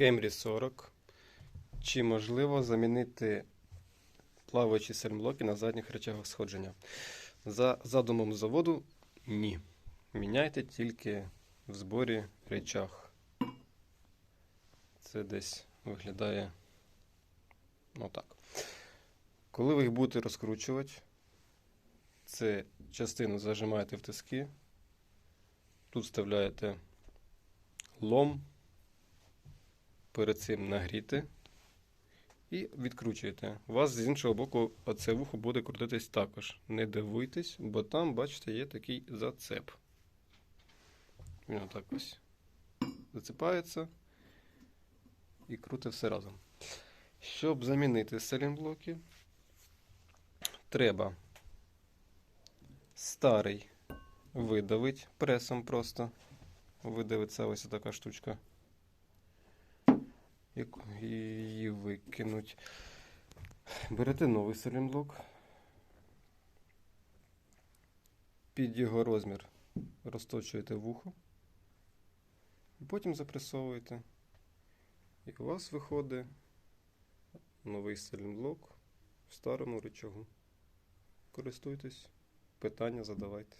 Camry 40. Чи можливо замінити плаваючі сельмблоки на задніх речагах сходження? За задумом заводу ні. Міняйте тільки в зборі речах. Це десь виглядає отак. Коли ви їх будете розкручувати, це частину зажимаєте в тиски. Тут вставляєте лом, перед цим нагріти і відкручуєте. У вас з іншого боку оце вухо буде крутитись також. Не дивуйтесь, бо там, бачите, є такий зацеп. Він отак ось зацепається і крутить все разом. Щоб замінити селінблоки, треба старий видавить пресом просто. Видавиться ось така штучка. Її викинуть. Берете новий селінблок. Під його розмір розточуєте вухо. Потім запресовуєте. І у вас виходить новий селінблок в старому рычагу. Користуйтесь, питання задавайте.